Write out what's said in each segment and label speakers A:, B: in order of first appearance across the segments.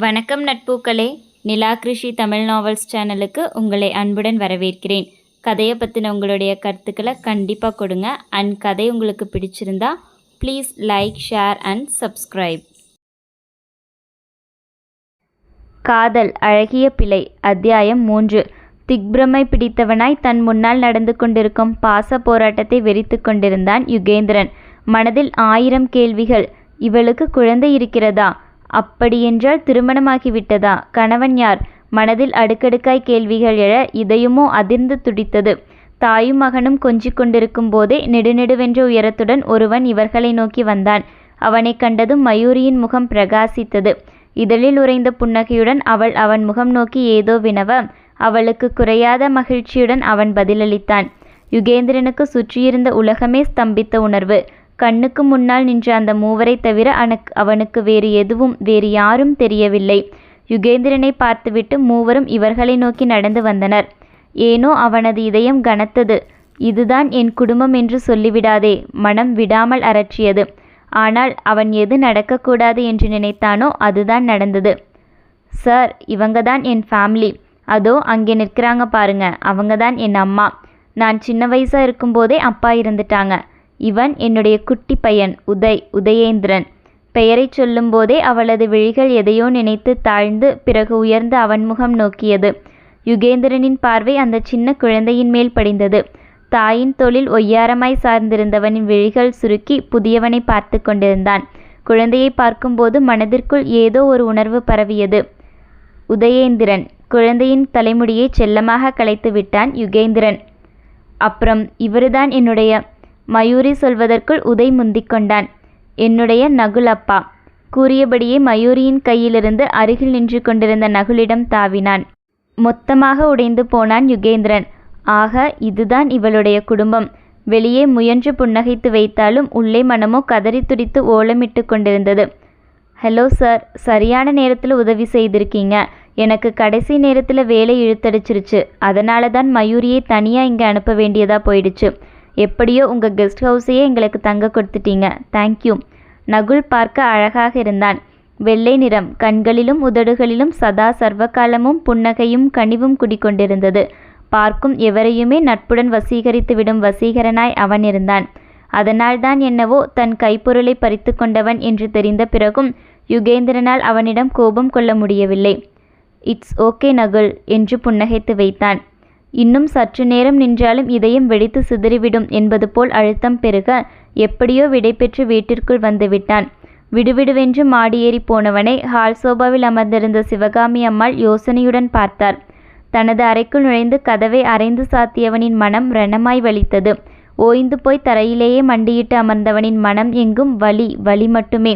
A: வணக்கம் நட்பூக்களே. நிலா கிருஷி தமிழ் நாவல்ஸ் சேனலுக்கு உங்களை அன்புடன் வரவேற்கிறேன். கதையை பற்றின உங்களுடைய கருத்துக்களை கண்டிப்பாக கொடுங்க. அண்ட் கதை உங்களுக்கு பிடிச்சிருந்தா please like share and subscribe காதல் அழகிய பிழை அத்தியாயம் மூன்று. திக்பிரமை பிடித்தவனாய் தன் முன்னால் நடந்து கொண்டிருக்கும் பாச போராட்டத்தை வெறித்து கொண்டிருந்தான் யுகேந்திரன். மனதில் ஆயிரம் கேள்விகள். இவளுக்கு குழந்தை இருக்கிறதா? அப்படியென்றால் திருமணமாகிவிட்டதா? கணவன் யார்? மனதில் அடுக்கடுக்காய் கேள்விகள் எழ இதயமோ அதிர்ந்து துடித்தது. தாயும் மகனும் கொஞ்சிக் கொண்டிருக்கும் போதே நெடுநெடுவென்ற உயரத்துடன் ஒருவன் இவர்களை நோக்கி வந்தான். அவனை கண்டதும் மயூரியின் முகம் பிரகாசித்தது. இதழில் உறைந்த புன்னகையுடன் அவள் அவன் முகம் நோக்கி ஏதோ வினவ அவளுக்கு குறையாத மகிழ்ச்சியுடன் அவன் பதிலளித்தான். யுகேந்திரனுக்கு சுற்றியிருந்த உலகமே ஸ்தம்பித்த உணர்வு. கண்ணுக்கு முன்னால் நின்ற அந்த மூவரை தவிர அனக் அவனுக்கு வேறு எதுவும் வேறு யாரும் தெரியவில்லை. யுகேந்திரனை பார்த்துவிட்டு மூவரும் இவர்களை நோக்கி நடந்து வந்தனர். ஏனோ அவனது இதயம் கனத்தது. இதுதான் என் குடும்பம் என்று சொல்லிவிடாதே. மனம் விடாமல் அரற்றியது. ஆனால் அவன் எது நடக்கக்கூடாது என்று நினைத்தானோ அதுதான் நடந்தது. சார் இவங்க தான் என் ஃபேமிலி. அதோ அங்கே நிற்கிறாங்க பாருங்க. அவங்க தான் என் அம்மா. நான் சின்ன வயசாக இருக்கும்போதே அப்பா இருந்துட்டாங்க இவன் என்னுடைய குட்டி பையன் உதய் உதயேந்திரன். பெயரைச் சொல்லும்போதே அவளது விழிகள் எதையோ நினைத்து தாழ்ந்து பிறகு உயர்ந்து அவன் முகம் நோக்கியது. யுகேந்திரனின் பார்வை அந்த சின்ன குழந்தையின் மேல் படிந்தது. தாயின் தொழில் ஒய்யாரமாய் சார்ந்திருந்தவனின் விழிகள் சுருக்கி புதியவனை பார்த்து கொண்டிருந்தான். குழந்தையை பார்க்கும்போது மனதிற்குள் ஏதோ ஒரு உணர்வு பரவியது. உதயேந்திரன் குழந்தையின் தலைமுடியை செல்லமாக கலைத்து விட்டான் யுகேந்திரன். அப்புறம் இவருதான் என்னுடைய மயூரி சொல்வதற்குள் உதை முந்திக் கொண்டான். என்னுடைய நகுல் அப்பா கூறியபடியே மயூரியின் கையிலிருந்து அருகில் நின்று கொண்டிருந்த நகுலிடம் தாவினான். மொத்தமாக உடைந்து போனான் யுகேந்திரன். ஆக இதுதான் இவளுடைய குடும்பம். வெளியே முயன்று புன்னகைத்து வைத்தாலும் உள்ளே மனமோ கதறி துடித்து ஓலமிட்டு கொண்டிருந்தது. ஹலோ சார் சரியான நேரத்தில் உதவி செய்திருக்கீங்க. எனக்கு கடைசி நேரத்தில் வேலை இழுத்தடிச்சிருச்சு. அதனால தான் மயூரியை தனியாக இங்கே அனுப்ப வேண்டியதாக போயிடுச்சு. எப்படியோ உங்கள் கெஸ்ட் ஹவுஸையே எங்களுக்கு தங்க கொடுத்துட்டீங்க. தேங்க்யூ நகுல் பார்க்க அழகாக இருந்தான். வெள்ளை நிறம் கண்களிலும் உதடுகளிலும் சதா சர்வகாலமும் புன்னகையும் கனிவும் குடிக்கொண்டிருந்தது. பார்க்கும் எவரையுமே நட்புடன் வசீகரித்து விடும் வசீகரனாய் அவன் இருந்தான். அதனால்தான் என்னவோ தன் கைப்பொருளை பறித்து கொண்டவன் என்று தெரிந்த பிறகும் யுகேந்திரனால் அவனிடம் கோபம் கொள்ள முடியவில்லை. இட்ஸ் ஓகே நகுல் என்று புன்னகைத்து வைத்தான். இன்னும் சற்று நேரம் நின்றாலும் இதயம் வெடித்து சிதறிவிடும் என்பது போல் அழுத்தம் பெருக எப்படியோ விடைபெற்று வீட்டிற்குள் வந்துவிட்டான் விடுவிடுவென்று மாடியேறி போனவனை ஹால் சோபாவில் அமர்ந்திருந்த சிவகாமி அம்மாள் யோசனையுடன் பார்த்தார். தனது அறைக்குள் நுழைந்து கதவை அரைந்து சாத்தியவனின் மனம் ரணமாய் வலித்தது. ஓய்ந்து போய் தரையிலேயே மண்டியிட்டு அமர்ந்தவனின் மனம் எங்கும் வலி வலி மட்டுமே.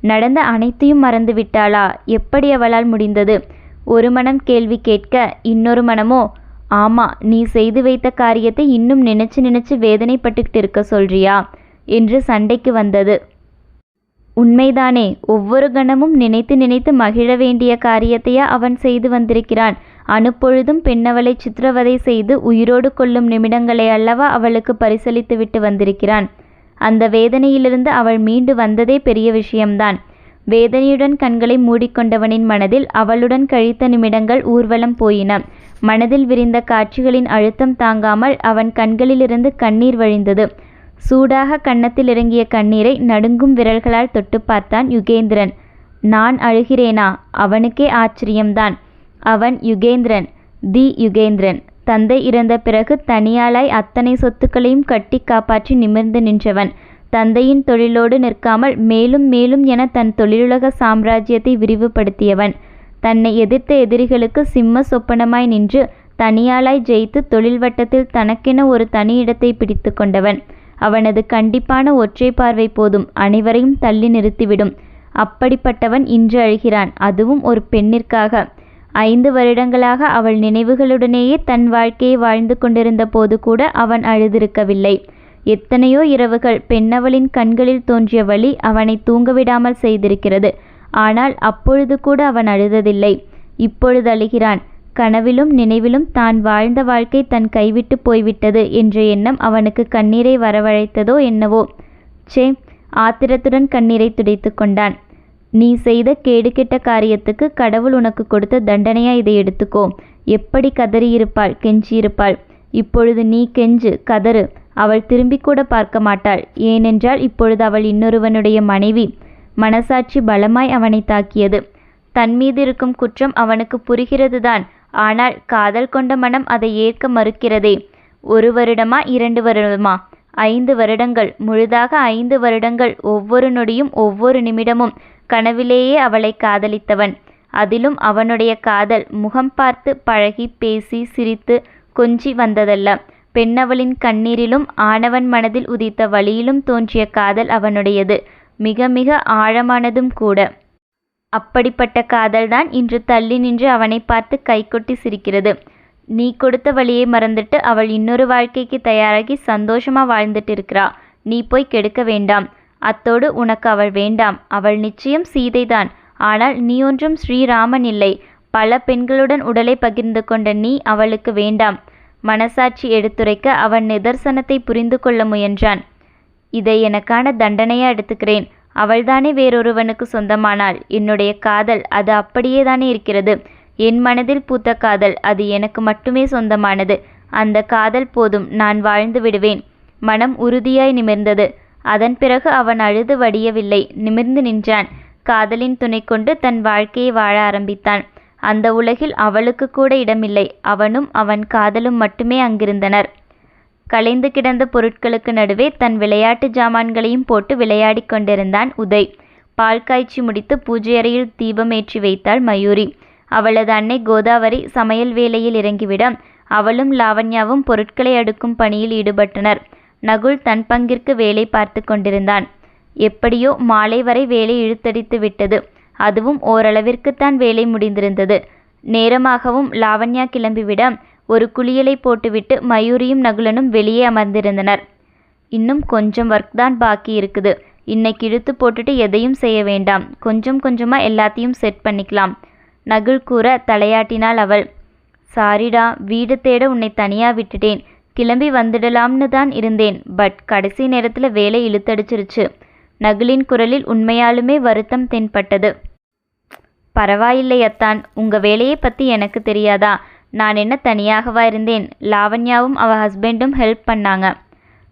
A: நடந்த அனைத்தையும் மறந்து விட்டாளா எப்படி அவளால் முடிந்தது? ஒரு மனம் கேள்வி கேட்க இன்னொரு மனமோ? ஆமா நீ செய்து வைத்த காரியத்தை இன்னும் நினைச்சு நினைச்சு வேதனைப்பட்டுக்கிட்டு இருக்க சொல்றியா? என்று சண்டைக்கு வந்தது. உண்மைதானே ஒவ்வொரு கணமும் நினைத்து நினைத்து மகிழ வேண்டிய காரியத்தையா அவன் செய்து வந்திருக்கிறான்? அனுப்பொழுதும் பெண்ணவளை சித்திரவதை செய்து உயிரோடு கொள்ளும் நிமிடங்களை அல்லவா அவளுக்கு பரிசளித்து விட்டு வந்திருக்கிறான்? அந்த வேதனையிலிருந்து அவள் மீண்டு வந்ததே பெரிய விஷயம்தான். வேதனையுடன் கண்களை மூடிக்கொண்டவனின் மனதில் அவளுடன் கழித்த நிமிடங்கள் ஊர்வலம் போயின. மனதில் விரிந்த காட்சிகளின் அழுத்தம் தாங்காமல் அவன் கண்களிலிருந்து கண்ணீர் வழிந்தது. சூடாக கன்னத்தில் இறங்கிய கண்ணீரை நடுங்கும் விரல்களால் தொட்டு பார்த்தான் யுகேந்திரன். நான் அழுகிறேனா? அவனுக்கே ஆச்சரியம்தான். அவன் யுகேந்திரன். தி. யுகேந்திரன். தந்தை இறந்த பிறகு தனியாளாய் அத்தனை சொத்துக்களையும் கட்டி காப்பாற்றி நிமிர்ந்து நின்றவன். தந்தையின் தொழிலோடு நிற்காமல் மேலும் மேலும் என தன் தொழிலுலக சாம்ராஜ்யத்தை விரிவுபடுத்தியவன். தன்னை எதிர்த்த எதிரிகளுக்கு சிம்ம சொப்பனமாய் நின்று தனியாளாய் ஜெயித்து தொழில் வட்டத்தில் தனக்கென ஒரு தனி இடத்தை பிடித்து கொண்டவன். அவனது கண்டிப்பான ஒற்றை பார்வை போதும். அனைவரையும் தள்ளி நிறுத்திவிடும். அப்படிப்பட்டவன் இன்று அழுகிறான். அதுவும் ஒரு பெண்ணிற்காக. ஐந்து வருடங்களாக அவள் நினைவுகளுடனேயே தன் வாழ்க்கையை வாழ்ந்து கொண்டிருந்த போது கூட அவன் அழுதிருக்கவில்லை. எத்தனையோ இரவுகள் பெண்ணவளின் கண்களில் தோன்றிய வழி அவனை தூங்கவிடாமல் செய்திருக்கிறது. ஆனால் அப்பொழுது கூட அவன் அழுததில்லை. இப்பொழுது அழுகிறான் கனவிலும் நினைவிலும் தான் வாழ்ந்த வாழ்க்கை தன் கைவிட்டு போய்விட்டது என்ற எண்ணம் அவனுக்கு கண்ணீரை வரவழைத்ததோ என்னவோ. சே ஆத்திரத்துடன் கண்ணீரை துடைத்து கொண்டான். நீ செய்த கேடுகெட்ட காரியத்துக்கு கடவுள் உனக்கு கொடுத்த தண்டனையா இதை எடுத்துக்கோ. எப்படி கதறியிருப்பாள் கெஞ்சியிருப்பாள்? இப்பொழுது நீ கெஞ்சு கதறு. அவள் திரும்பிக்கூட பார்க்க மாட்டாள். ஏனென்றால் இப்பொழுது அவள் இன்னொருவனுடைய மனைவி. மனசாட்சி பலமாய் அவனை தாக்கியது. தன் மீது இருக்கும் குற்றம் அவனுக்கு புரிகிறதுதான். ஆனால் காதல் கொண்ட மனம் அதை ஏற்க மறுக்கிறதே. ஒரு வருடமா இரண்டு வருடமா? ஐந்து வருடங்கள். முழுதாக ஐந்து வருடங்கள். ஒவ்வொரு நொடியும் ஒவ்வொரு நிமிடமும். கனவிலேயே அவளை காதலித்தவன். அதிலும் அவனுடைய காதல் முகம் பார்த்து பழகி பேசி சிரித்து கொஞ்சி வந்ததல்ல. பெண்ணவளின் கண்ணீரிலும் ஆணவன் மனதில் உதித்த வழியிலும் தோன்றிய காதல் அவனுடையது. மிக மிக ஆழமானதும் கூட. அப்படிப்பட்ட காதல்தான் இன்று தள்ளி நின்று அவனை பார்த்து கைகொட்டி சிரிக்கிறது. நீ கொடுத்த வழியை மறந்துட்டு அவள் இன்னொரு வாழ்க்கைக்கு தயாராகி சந்தோஷமா வாழ்ந்துட்டு இருக்கிறா நீ போய் கெடுக்க வேண்டாம். அத்தோடு உனக்கு அவள் வேண்டாம். அவள் நிச்சயம் சீதைதான். ஆனால் நீ ஒன்றும் ஸ்ரீராமன் இல்லை. பல பெண்களுடன் உடலை பகிர்ந்து கொண்ட நீ அவளுக்கு வேண்டாம். மனசாட்சி எடுத்துரைக்க அவன் நிதர்சனத்தை புரிந்து கொள்ள முயன்றான். இதை எனக்கான தண்டனையா எடுத்துக்கிறேன். அவள்தானே வேறொருவனுக்கு சொந்தமானாள். என்னுடைய காதல் அது அப்படியே தானே இருக்கிறது. என் மனதில் பூத்த காதல் அது எனக்கு மட்டுமே சொந்தமானது. அந்த காதல் போதும் நான் வாழ்ந்து விடுவேன். மனம் உறுதியாய் நிமிர்ந்தது. அதன் பிறகு அவன் அழுது வடியவில்லை. நிமிர்ந்து நின்றான். காதலின் துணை கொண்டு தன் வாழ்க்கையை வாழ ஆரம்பித்தான். அந்த உலகில் அவளுக்கு கூட இடமில்லை. அவனும் அவன் காதலும் மட்டுமே அங்கிருந்தனர். கலைந்து கிடந்த பொருட்களுக்கு நடுவே தன் விளையாட்டு ஜாமான்களையும் போட்டு விளையாடிக் கொண்டிருந்தான் உதய். பால் காய்ச்சி முடித்து பூஜை அறையில் தீபமேற்றி வைத்தாள் மயூரி. அவளது அன்னை கோதாவரி சமையல் வேலையில் இறங்கிவிட அவளும் லாவண்யாவும் பொருட்களை அடுக்கும் பணியில் ஈடுபட்டனர். நகுல் தன் பங்கிற்கு வேலை பார்த்து கொண்டிருந்தான். எப்படியோ மாலை வரை வேலை இழுத்தடித்து விட்டது. அதுவும் ஓரளவிற்குத்தான் வேலை முடிந்திருந்தது. நேரமாகவும் லாவண்யா கிளம்பிவிட ஒரு குளியலை போட்டுவிட்டு மயூரியும் நகுலனும் வெளியே அமர்ந்திருந்தனர். இன்னும் கொஞ்சம் ஒர்க் தான் பாக்கி இருக்குது. இன்னைக்கு இழுத்து போட்டுட்டு எதையும் செய்ய வேண்டாம். கொஞ்சம் கொஞ்சமா எல்லாத்தையும் செட் பண்ணிக்கலாம். நகுல் கூற தலையாட்டினாள் அவள். சாரிடா வீடு தேட உன்னை தனியா விட்டுட்டேன். கிளம்பி வந்துடலாம்னு தான் இருந்தேன். பட் கடைசி நேரத்துல வேலை இழுத்தடிச்சிருச்சு. நகுலின் குரலில் உண்மையாலுமே வருத்தம் தென்பட்டது. பரவாயில்லை அத்தான் உங்க வேலையை பத்தி எனக்கு தெரியாதா? நான் என்ன தனியாகவா இருந்தேன்? லாவண்யாவும் அவ ஹஸ்பண்டும் ஹெல்ப் பண்ணாங்க.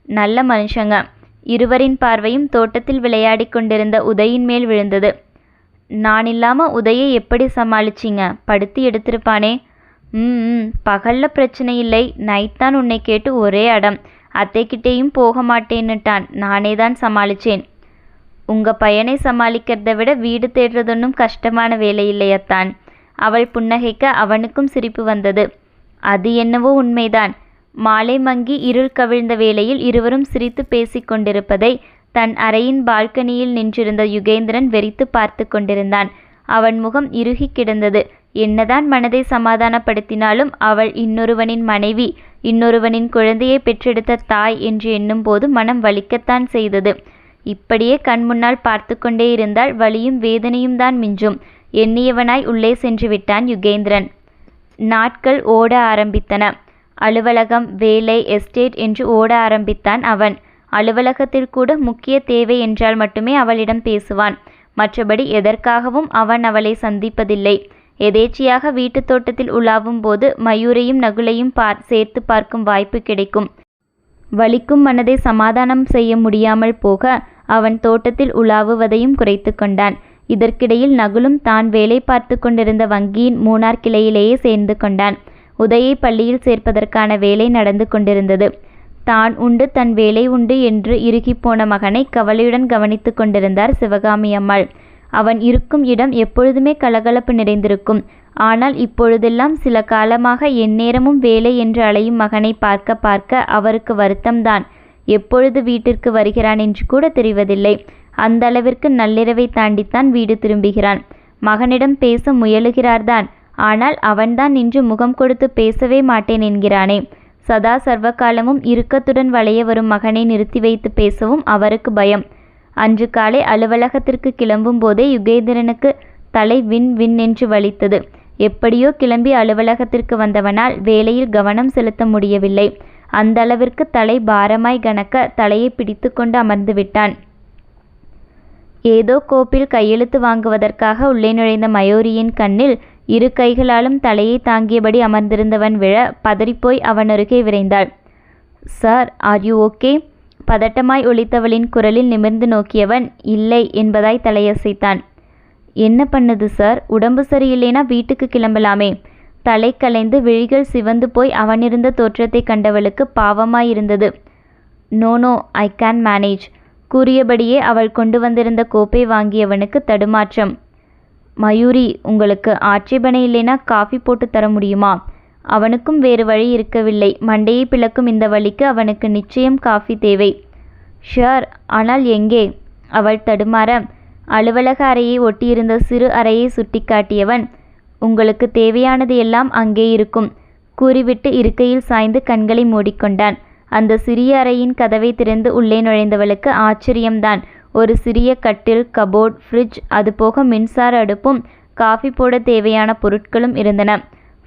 A: நல்ல மனுஷங்க. இருவரின் பார்வையும் தோட்டத்தில் விளையாடி கொண்டிருந்த உதயின் மேல் விழுந்தது. நான் இல்லாமல் உதயை எப்படி சமாளிச்சிங்க? படுத்து எடுத்திருப்பானே. ம் ம் பகல்ல பிரச்சனை இல்லை. நைட் தான் உன்னை கேட்டு ஒரே அடம். அத்தைக்கிட்டேயும் போக மாட்டேன்னுட்டான். நானே தான் சமாளிச்சேன். உங்கள் பையனை சமாளிக்கிறதை விட வீடு தேடுறதொன்னும் கஷ்டமான வேலை இல்லையத்தான். அவள் புன்னகைக்க அவனுக்கும் சிரிப்பு வந்தது. அது என்னவோ உண்மைதான். மாலை மங்கி இருள் கவிழ்ந்த வேளையில் இருவரும் சிரித்து பேசிக் கொண்டிருப்பதை தன் அறையின் பால்கனியில் நின்றிருந்த யுகேந்திரன் வெறித்து பார்த்து கொண்டிருந்தான். அவன் முகம் இறுகி கிடந்தது. என்னதான் மனதை சமாதானப்படுத்தினாலும் அவள் இன்னொருவனின் மனைவி இன்னொருவனின் குழந்தையை பெற்றெடுத்த தாய் என்று எண்ணும்போது மனம் வலிக்கத்தான் செய்தது. இப்படியே கண் முன்னால் பார்த்து கொண்டே இருந்தால் வலியும் வேதனையும் தான் மிஞ்சும். எண்ணியவனாய் உள்ளே சென்று விட்டான் யுகேந்திரன். நாட்கள் ஓட ஆரம்பித்தன. அலுவலகம் வேலை எஸ்டேட் என்று ஓட ஆரம்பித்தான் அவன். அலுவலகத்தில் கூட முக்கிய தேவை என்றால் மட்டுமே அவளிடம் பேசுவான். மற்றபடி எதற்காகவும் அவன் அவளை சந்திப்பதில்லை. எதேச்சியாக வீட்டுத் தோட்டத்தில் உலாவும் போது மயூரையும் நகுலையும் பார் சேர்த்து பார்க்கும் வாய்ப்பு கிடைக்கும். வலிக்கும் மனதை சமாதானம் செய்ய முடியாமல் போக அவன் தோட்டத்தில் உலாவுவதையும் குறைத்து கொண்டான். இதற்கிடையில் நகுலும் தான் வேலை பார்த்து கொண்டிருந்த வங்கியின் மூணார் கிளையிலேயே சேர்ந்து கொண்டான். உதயை பள்ளியில் சேர்ப்பதற்கான வேலை நடந்து கொண்டிருந்தது. தான் உண்டு தன் வேலை உண்டு என்று இறுகிப்போன மகனை கவலையுடன் கவனித்து கொண்டிருந்தார் சிவகாமி அம்மாள். அவன் இருக்கும் இடம் எப்பொழுதுமே கலகலப்பு நிறைந்திருக்கும். ஆனால் இப்பொழுதெல்லாம் சில காலமாக எந்நேரமும் வேலை என்று அலையும் மகனை பார்க்க பார்க்க அவருக்கு வருத்தம்தான். எப்பொழுது வீட்டிற்கு வருகிறான் என்று கூட தெரிவதில்லை. அந்த அளவிற்கு நள்ளிரவை தாண்டித்தான் வீடு திரும்புகிறான். மகனிடம் பேச முயலுகிறார்தான். ஆனால் அவன்தான் நின்று முகம் கொடுத்து பேசவே மாட்டேன் என்கிறானே. சதா சர்வகாலமும் இறுக்கத்துடன் வளைய வரும் மகனை நிறுத்தி வைத்து பேசவும் அவருக்கு பயம். அன்று காலை அலுவலகத்திற்கு கிளம்பும் போதே யுகேந்திரனுக்கு தலை வின் வின் என்று வலித்தது. எப்படியோ கிளம்பி அலுவலகத்திற்கு வந்தவனால் வேலையில் கவனம் செலுத்த முடியவில்லை. அந்த அளவிற்கு தலை பாரமாய் கணக்க தலையை பிடித்து கொண்டு அமர்ந்து விட்டான். ஏதோ கோப்பில் கையெழுத்து வாங்குவதற்காக உள்ளே நுழைந்த மயோரியின் கண்ணில் இரு கைகளாலும் தலையை தாங்கியபடி அமர்ந்திருந்தவன் விழ பதறிப்போய் அவனருகே விரைந்தாள். Sir are you okay? பதட்டமாய் ஒழித்தவளின் குரலில் நிமிர்ந்து நோக்கியவன் இல்லை என்பதாய் தலையசைத்தான். என்ன பண்ணுது சார்? உடம்பு சரியில்லைனா வீட்டுக்கு கிளம்பலாமே. தலை கலைந்து விழிகள் சிவந்து போய் அவனிருந்த தோற்றத்தை கண்டவளுக்கு பாவமாயிருந்தது. No no I can manage. கூறியபடியே அவள் கொண்டு வந்திருந்த கோப்பை வாங்கியவனுக்கு தடுமாற்றம். மயூரி உங்களுக்கு ஆட்சேபனை இல்லைனா காஃபி போட்டு தர முடியுமா? அவனுக்கும் வேறு வழி இருக்கவில்லை. மண்டையை பிளக்கும் இந்த வழிக்கு அவனுக்கு நிச்சயம் காஃபி தேவை. ஷியர் ஆனால் எங்கே? அவள் தடுமாற. அலுவலக அறையை ஒட்டியிருந்த சிறு அறையை சுட்டிக்காட்டியவன் உங்களுக்கு தேவையானது எல்லாம் அங்கே இருக்கும் கூறிவிட்டு இருக்கையில் சாய்ந்து கண்களை மூடிக்கொண்டான். அந்த சிறிய அறையின் கதவை திறந்து உள்ளே நுழைந்தவளுக்கு ஆச்சரியம்தான். ஒரு சிறிய கட்டில் கபோர்ட் ஃப்ரிட்ஜ் அதுபோக மின்சார அடுப்பும் காஃபி போட தேவையான பொருட்களும் இருந்தன.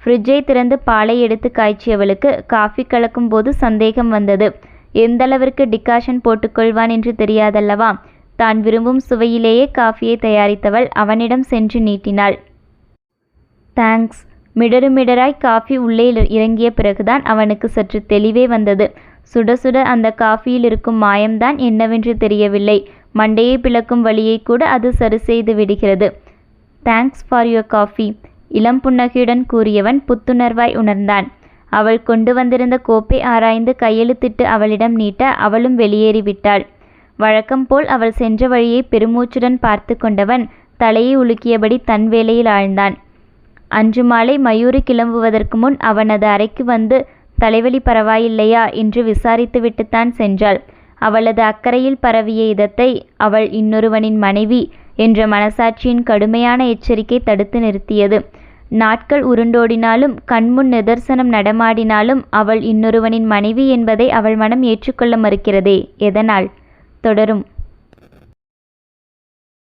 A: ஃப்ரிட்ஜை திறந்து பாலை எடுத்து காய்ச்சியவளுக்கு காஃபி கலக்கும் போது சந்தேகம் வந்தது. எந்தளவிற்கு டிகாஷன் போட்டுக்கொள்வான் என்று தெரியாதல்லவா? தான் விரும்பும் சுவையிலேயே காஃபியை தயாரித்தவள் அவனிடம் சென்று நீட்டினாள். தேங்க்ஸ். மிடருமிடராய் காஃபி உள்ளே இறங்கிய பிறகுதான் அவனுக்கு சற்று தெளிவே வந்தது. சுட சுட அந்த காஃபியில் இருக்கும் மாயம்தான் என்னவென்று தெரியவில்லை. மண்டையை பிளக்கும் வழியை கூட அது சரி செய்து விடுகிறது. தேங்க்ஸ் ஃபார் யுவர் காஃபி இளம் புன்னகையுடன் கூறியவன் புத்துணர்வாய் உணர்ந்தான். அவள் கொண்டு வந்திருந்த கோப்பை ஆராய்ந்து கையெழுத்திட்டு அவளிடம் நீட்ட அவளும் வெளியேறிவிட்டாள் வழக்கம் போல் அவள் சென்ற வழியை பெருமூச்சுடன் பார்த்து கொண்டவன் தலையை உலுக்கியபடி தன் வேலையில் ஆழ்ந்தான். அன்று மாலை மயூரி கிளம்புவதற்கு முன் அவனது அறைக்கு வந்து தலைவலி பரவாயில்லையா? என்று விசாரித்துவிட்டுத்தான் சென்றாள். அவளது அக்கறையில் பரவிய இதத்தை அவள் இன்னொருவனின் மனைவி என்ற மனசாட்சியின் கடுமையான எச்சரிக்கை தடுத்து நிறுத்தியது. நாட்கள் உருண்டோடினாலும் கண்முன் நிதர்சனம் நடமாடினாலும் அவள் இன்னொருவனின் மனைவி என்பதை அவள் மனம் ஏற்றுக்கொள்ள மறுக்கிறதே. எதனால்? தொடரும்.